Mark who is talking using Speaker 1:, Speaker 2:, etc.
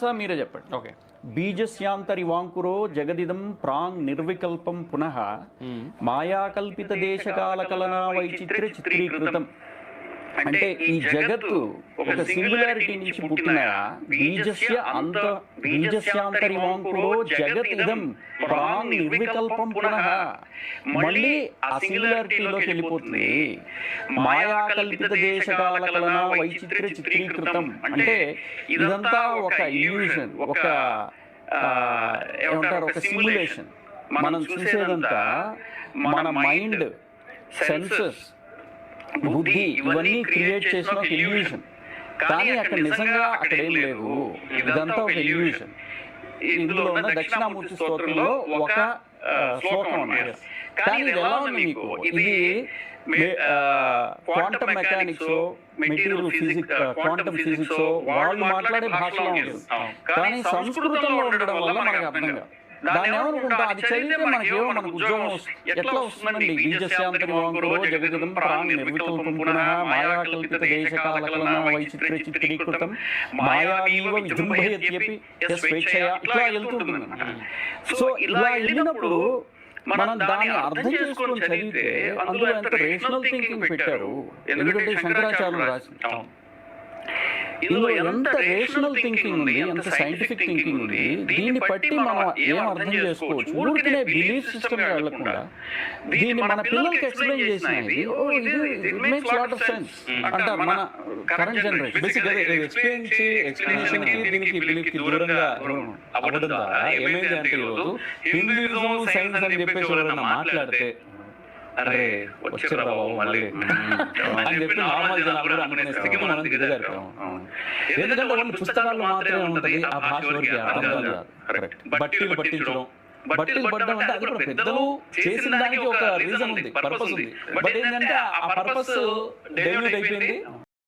Speaker 1: Sir మీరే చెప్పండి.
Speaker 2: Okay.
Speaker 1: బీజస్యాంతరి వాంకురో జగదిదం ప్రాంగ్ నిర్వికల్పం పునః మాయాకల్పిత దేశకాల కలనా వైచిత్ర చిత్రీకృతం. అంటే ఈ జగత్తు ఒక సింగులారిటీ నుంచి పుట్టిన బీజస్య అంత బీజస్యాంతరి వాంకురో జగత్ ఇదం ప్రాంగ్ నిర్వికల్పం పునః. మళ్ళీ ఆ సింగులారిటీలోకి వెళ్ళిపోతుంది. మాయాకల్పిత దేశకాల కలన వైచిత్ర చిత్రీకృతం. అంటే ఇదంతా ఒక ఇల్యూషన్ ఒక ఏమంటారు ఒక సిమ్యులేషన్ మనం చూసేదంతా మన మైండ్ సెన్సెస్ బుద్ధి ఇవన్నీ క్రియేట్ చేసిన ఒక ఇల్యూషన్ కానీ అక్కడ నిజంగా అక్కడ ఏం లేవు. ఇదంతా ఒక ఇల్యూషన్ ఇందులో ఉన్న దక్షిణామూర్తి స్తోత్రంలో ఒక శ్లోకం ఉన్నది కానీ ఇది ఎలా ఉంది మీకు? ఇది quantum mechanics material physics quantum physics వాళ్ళు మాట్లాడే భాషలో ఉంటుంది. కానీ సంస్కృతంలో ఉండడం వల్ల మనకు అర్థం కాదు. దాన్ని ఏమనుకుంటాం? అది చదివితే మనకేమో మనకు ఉద్యోగం ఎట్లా వస్తుందండి? బీజశాంతరి వాంకురో జగజగం నిర్వికల్పం పునః వైచిత్ర చిత్రీకృతం. మాయావీవ స్వేచ్ఛయ ఇట్లా వెళ్తుంటుంది సో ఇలా వెళ్ళినప్పుడు మనం దాన్ని అర్థం చేసుకొని చదివితే అందులో ఎంత రేషనల్ థింకింగ్ పెట్టారు? ఎందుకంటే శంకరాచార్యులు రాసింది ఇందులో ఎంత రేషనల్ థింకింగ్ ఉంది ఎంత సైంటిఫిక్ థింకింగ్ ఉంది దీన్ని బట్టి మనం ఏం అర్థం చేసుకోవచ్చు? ఊరికనే బిలీఫ్ సిస్టమ్ వెళ్ళకుండా దీన్ని మన పిల్లలకి ఎక్స్ప్లెయిన్ చేసిన ఇది ఓ ఇది it makes lot of sense అంటారు మన current generation
Speaker 2: basic explain explanation దీనికి బిలీఫ్కి దూరంగా అవ్వడం ద్వారా. ఏమైంది అంటే ఈరోజు హిందూయిజం సైన్స్ అని చెప్పేసి ఎవరైనా మాట్లాడితే అరే వచ్చారా బాబు మళ్ళీ. అని చెప్పి నార్మల్ జనాలు అనుకునే స్థితికి మనం దిగజారిపోయాం ఎందుకంటే వాళ్ళు పుస్తకాల్లో మాత్రమే ఉంటది ఆ భాష వరకు అర్థం కాదు. బట్టీలు పట్టించడం. బట్టీలు పట్టడం అంటే అది కూడా పెద్దలు చేసిన దానికి ఒక రీజన్ ఉంది. పర్పస్ ఉంది. బట్ ఏంటంటే ఆ పర్పస్ డైల్యూట్ అయిపోయింది.